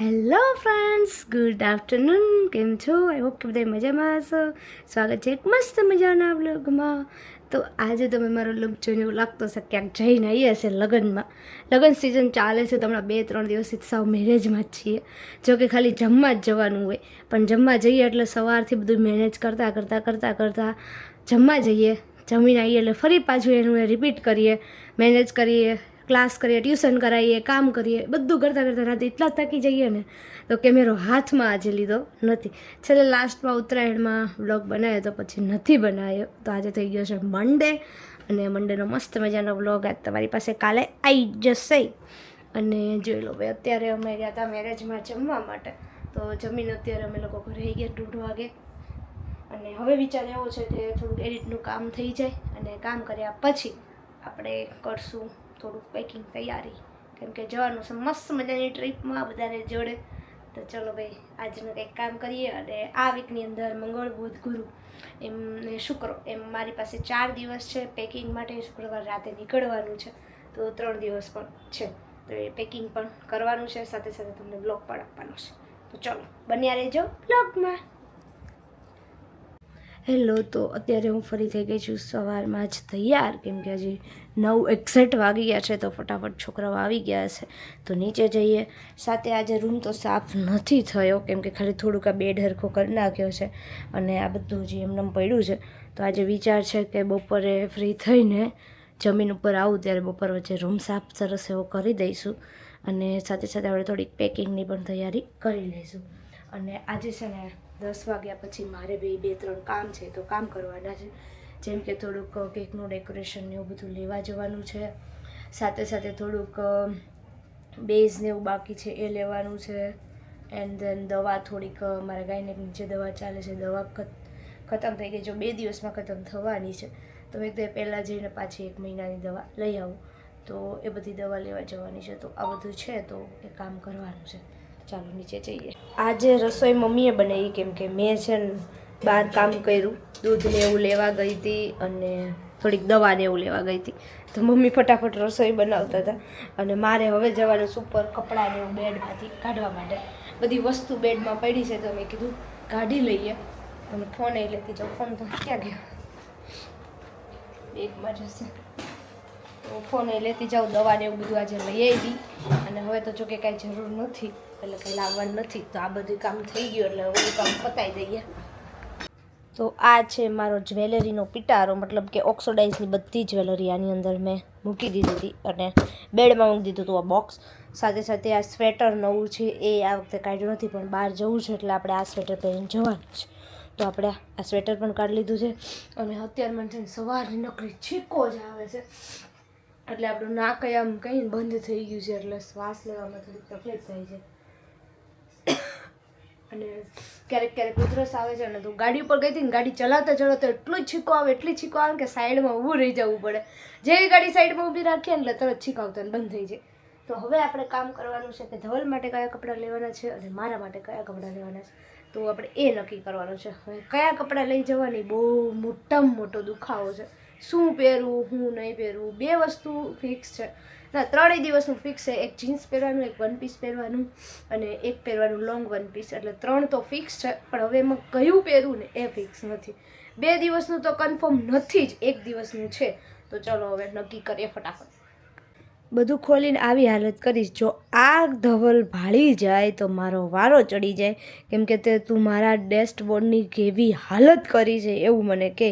Hello friends good afternoon કેમ છો? I hope કે બધા મજામાં હશો. સ્વાગત છે એક મસ્ત મજાના બ્લોગમાં તો આજે તમે મારો લુક જોઈને એવું લાગતો હશે ક્યાંક જઈને આવી હશે લગ્નમાં. લગ્ન સિઝન ચાલે છે તો હમણાં બે, ત્રણ દિવસથી સાવ મેરેજમાં જ છીએ. જો કે ખાલી જમવા જ જવાનું હોય. પણ જમવા જઈએ એટલે સવારથી બધું મેનેજ કરતાં કરતાં કરતાં કરતાં જમવા જઈએ. જમીને આવીએ એટલે ફરી પાછું એનું રિપીટ કરીએ મેનેજ કરીએ. ક્લાસ કરીએ ટ્યુશન કરાવીએ, કામ કરીએ, બધું કરતાં કરતાં રાતે એટલા થાકી જઈએ ને, તો કેમેરો હાથમાં આજે લીધો નથી. છેલ્લે લાસ્ટમાં ઉત્તરાયણમાં બ્લોગ બનાવ્યો તો પછી નથી બનાવ્યો. તો આજે થઈ ગયો છે મંડે અને મંડેનો મસ્ત મજાનો બ્લોગ આજ તમારી પાસે કાલે આવી જશે. અને જોઈ લો, ભાઈ, અત્યારે અમે ગયા હતા મેરેજમાં જમવા માટે. તો જમીને અત્યારે અમે લોકો ઘરે ગયા દોઢ વાગે. અને હવે વિચાર એવો છે કે થોડુંક એડિટનું કામ થઈ જાય અને કામ કર્યા પછી આપણે કરશું. થોડુંક પેકિંગ તૈયારી. કેમ કે જવાનું છે મસ્ત મજાની ટ્રીપમાં બધાને જોડે. તો ચલો ભાઈ, આજનું કંઈક કામ કરીએ અને આ વીકની અંદર મંગળ, બુધ, ગુરુ એમ ને શુક્ર, એમ મારી પાસે ચાર દિવસ છે પેકિંગ માટે, શુક્રવાર રાતે નીકળવાનું છે, તો ત્રણ દિવસ પણ છે. તો એ પેકિંગ પણ કરવાનું છે, સાથે સાથે તમને બ્લોગ પણ આપવાનો છે. તો ચલો, બન્યા રહેજો બ્લોગમાં હેલો, તો અત્યારે હું ફરી થઈ ગઈ છું સવારમાં જ તૈયાર, કેમ કે હજી નવ એકસઠ વાગી ગયા છે, તો ફટાફટ છોકરાઓ આવી ગયા છે. તો નીચે જઈએ. સાથે આજે રૂમ તો સાફ નથી થયો, કેમ કે ખાલી થોડુંક આ બેડ હરખો કરી નાખ્યો છે અને આ બધું જે એમને પડ્યું છે. તો આજે વિચાર છે કે બપોરે ફ્રી થઈને જમીન ઉપર આવું, ત્યારે બપોર વચ્ચે રૂમ સાફ સરસ એવો કરી દઈશું અને સાથે સાથે આપણે થોડીક પેકિંગની પણ તૈયારી કરી લઈશું. અને આજે છે ને દસ વાગ્યા પછી મારે બે બે ત્રણ કામ છે, તો કામ કરવાના છે. જેમ કે થોડુંક કેકનું ડેકોરેશન ને એવું બધું લેવા જવાનું છે. સાથે સાથે થોડુંક બેઝ ને એવું બાકી છે એ લેવાનું છે. એન્ડ ધેન દવા થોડીક મારા ગાયને નીચે દવા ચાલે છે. દવા ખતમ થઈ ગઈ જો બે દિવસમાં ખતમ થવાની છે. તો મેં તે પહેલાં જઈને પાછી એક મહિનાની દવા લઈ આવું. તો એ બધી દવા લેવા જવાની છે. તો આ બધું છે, તો એ કામ કરવાનું છે. ચાલો નીચે જઈએ. આજે રસોઈ મમ્મીએ બનાવી કેમ કે મેં છે ને બહાર કામ કર્યું. દૂધ ને એવું લેવા ગઈ હતી અને થોડીક દવા ને એવું લેવા ગઈ હતી. તો મમ્મી ફટાફટ રસોઈ બનાવતા હતા. અને મારે હવે જવાનું સુપર કપડાં ને એવું બેડમાંથી કાઢવા માટે. બધી વસ્તુ બેડમાં પડી છે તો મેં કીધું કાઢી લઈએ. અને ફોન એ લેતી જાઓ. ફોન તો ક્યાં ગયો? બેગમાં જશે તો ફોન એ લેતી જાઉં દવા ને એવું બધું આજે લઈ આવી અને હવે તો જોકે કાંઈ જરૂર નથી. એટલે કંઈ લાવવાનું નથી. તો આ બધું કામ થઈ ગયું એટલે બધું કામ પતાવી દઈએ. તો આ છે મારો જ્વેલરીનો પિટારો. મતલબ કે ઓક્સોડાઇઝની બધી જ્વેલરી આની અંદર મેં મૂકી દીધી હતી અને બેડમાં મૂકી દીધું હતું આ બોક્સ. સાથે સાથે આ સ્વેટર નવું છે, એ આ વખતે કાઢ્યું નથી, પણ બહાર જવું છે એટલે આપણે આ સ્વેટર પહેરીને જવાનું છે. તો આપણે આ સ્વેટર પણ કાઢી લીધું છે. અને અત્યારમાં છે ને સવારની નકરી છીકો જ આવે છે. એટલે આપણું નાક આમ કંઈ બંધ થઈ ગયું છે એટલે શ્વાસ લેવામાં થોડીક તકલીફ થાય છે. અને ક્યારેક ક્યારેક ઉધરસ આવે છે ને તો ગાડી ઉપર ગઈ હતી ને ગાડી ચલાવતા ચલાવતા એટલું જ છીકો આવે, એટલી છીકો આવે કે સાઈડમાં ઊભું રહી જવું પડે. જેવી ગાડી સાઈડમાં ઊભી રાખીએ ને એટલે તરત છીકાવતા ને બંધ થઈ જાય. તો હવે આપણે કામ કરવાનું છે કે ધવલ માટે કયા કપડાં લેવાના છે અને મારા માટે કયા કપડાં લેવાના છે. તો આપણે એ નક્કી કરવાનું છે. હવે કયા કપડાં લઈ જવાની? બહુ મોટામાં મોટો દુખાવો છે. શું પહેરવું, હું નહીં પહેરવું, બે વસ્તુ ફિક્સ છે. ના, ત્રણેય દિવસનું ફિક્સ છે. એક જીન્સ પહેરવાનું, એક વન પીસ પહેરવાનું અને એક પહેરવાનું લોંગ વન પીસ એટલે ત્રણ તો ફિક્સ છે, પણ હવે એમાં કયું પહેરવું ને એ ફિક્સ નથી. બે દિવસનું તો કન્ફર્મ નથી જ, એક દિવસનું છે. તો ચલો હવે નક્કી કરીએ ફટાફટ. બધું ખોલીને આવી હાલત કરીશ. જો આ ધવલ ભાળી જાય તો મારો વારો ચડી જાય. કેમ કે તે તું મારા ડેસ્ટબોર્ડની કેવી હાલત કરી છે એવું મને કહે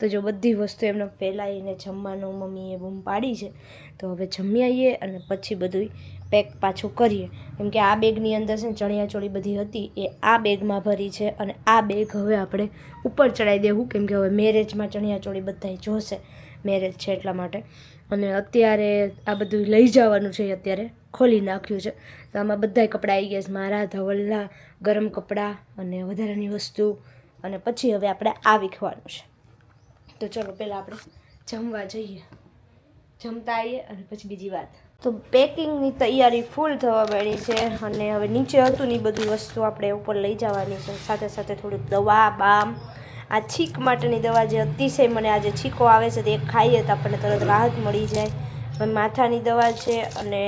તો જો બધી વસ્તુ એમને ફેલાવીને જમવાનું મમ્મીએ બૂમ પાડી છે, તો હવે જમી આવીએ અને પછી બધું પેક પાછું કરીએ. કેમ કે આ બેગની અંદર છે ને ચણિયાચોળી બધી હતી, એ આ બેગમાં ભરી છે અને આ બેગ હવે આપણે ઉપર ચડાવી દેવું. કેમ કે હવે મેરેજમાં ચણિયાચોળી બધાય જોશે મેરેજ છે એટલા માટે. અને અત્યારે આ બધું લઈ જવાનું છે અત્યારે ખોલી નાખ્યું છે. તો આમાં બધાય કપડાં આવી ગયા છે, મારા, ધવલના, ગરમ કપડાં અને વધારાની વસ્તુ. અને પછી હવે આપણે આ વીખવાનું છે. તો ચલો પહેલાં આપણે જમવા જઈએ. જમતા આવીએ અને પછી બીજી વાત. તો પેકિંગની તૈયારી ફૂલ થવા માંડી છે અને હવે નીચે હતું ને બધી વસ્તુ આપણે ઉપર લઈ જવાની છે. સાથે સાથે થોડીક દવા, બામ, આ છીક માટેની દવા જે અતિશય મને આજે છીકો આવે છે તે ખાઈએ તો આપણને તરત રાહત મળી જાય. માથાની દવા છે અને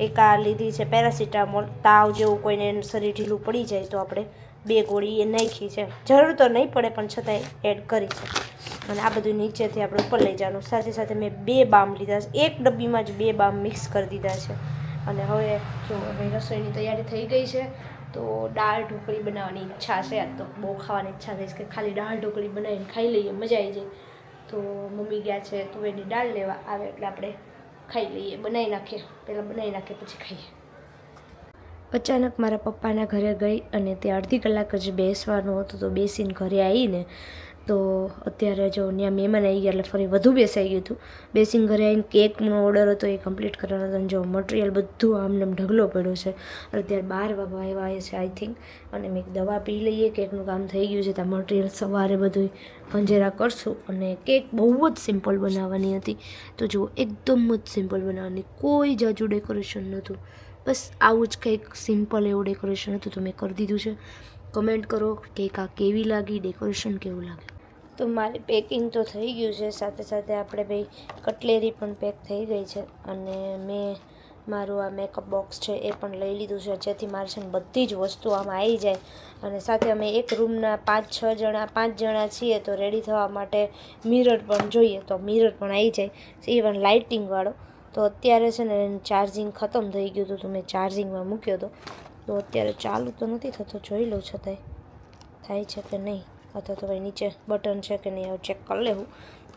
એક આ લીધી છે પેરાસિટામોલ. તાવ જેવું કોઈને શરીર ઢીલું પડી જાય તો આપણે બે ગોળી એ નાખી છે. જરૂર તો નહીં પડે, પણ છતાંય એડ કરી છે. અને આ બધું નીચેથી આપણે ઉપર લઈ જવાનું. સાથે સાથે મેં બે બામ લીધા છે. એક ડબ્બીમાં જ બે બામ મિક્સ કરી દીધા છે. અને હવે જો હવે રસોઈની તૈયારી થઈ ગઈ છે, તો દાળ ઢોકળી બનાવવાની ઈચ્છા છે. આજ તો બહુ ખાવાની ઈચ્છા થઈ કે ખાલી દાળ ઢોકળી બનાવીને ખાઈ લઈએ, મજા આવી જાય. તો મમ્મી ગયા છે, તુવેરની દાળ લેવા આવે એટલે આપણે ખાઈ લઈએ. બનાવી નાખીએ. પહેલાં બનાવી નાખીએ, પછી ખાઈએ. અચાનક મારા પપ્પાના ઘરે ગઈ અને ત્યાં અડધી કલાક જ બેસવાનું હતું તો બેસીને ઘરે આવીને તો અત્યારે જો ત્યાં મહેમાન આવી ગયા એટલે ફરી વધુ બેસાઈ ગયું હતું. બેસીને ઘરે આવીને કેકનો ઓર્ડર હતો એ કમ્પ્લીટ કરવાનો હતો અને જો મટીરિયલ બધું આમનેમ આમ ઢગલો પડ્યો છે. અત્યારે બાર વાગવા આવ્યા છે આઈ થિંક અને મેં દવા પી લઈએ, કેકનું કામ થઈ ગયું છે ત્યાં મટીરિયલ સવારે બધું ભંજેરા કરશું. અને કેક બહુ જ સિમ્પલ બનાવવાની હતી. તો જુઓ, એકદમ જ સિમ્પલ બનાવવાની, કોઈ જાજુ ડેકોરેશન નહોતું. બસ આવું જ કંઈક સિમ્પલ એવું ડેકોરેશન હતું તો મેં કરી દીધું છે. કમેન્ટ કરો કેક આ કેવી લાગી ડેકોરેશન કેવું લાગે? તો મારે પેકિંગ તો થઈ ગયું છે, સાથે સાથે આપણે ભાઈ કટલેરી પણ પેક થઈ ગઈ છે અને મેં મારું આ મેકઅપ બોક્સ છે એ પણ લઈ લીધું છે. જેથી મારે છે ને બધી જ વસ્તુ આમાં આવી જાય. અને સાથે અમે એક રૂમના પાંચ છ જણા, પાંચ જણા છીએ તો રેડી થવા માટે મિરર પણ જોઈએ તો મિરર પણ આવી જાય. ઇવન લાઇટિંગવાળો તો અત્યારે છે ને ચાર્જિંગ ખતમ થઈ ગયું હતું, તો મેં ચાર્જિંગમાં મૂક્યો હતો. તો અત્યારે ચાલુ તો નથી થતો, જોઈ લઉં છતાંય. થાય છે કે નહીં? અથવા તો ભાઈ નીચે બટન છે કે નહીં હવે ચેક કરી લેવું.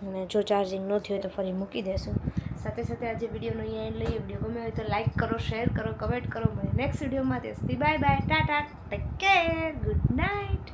અને જો ચાર્જિંગ ન થયું હોય તો ફરી મૂકી દેશું. સાથે સાથે આજે વિડીયોનો અહીંયા એન્ડ લઈએ. વીડિયો ગમે હોય તો લાઈક કરો શેર કરો કમેન્ટ કરો. મને નેક્સ્ટ વિડીયોમાં. સુધી bye bye Tata. Take care good night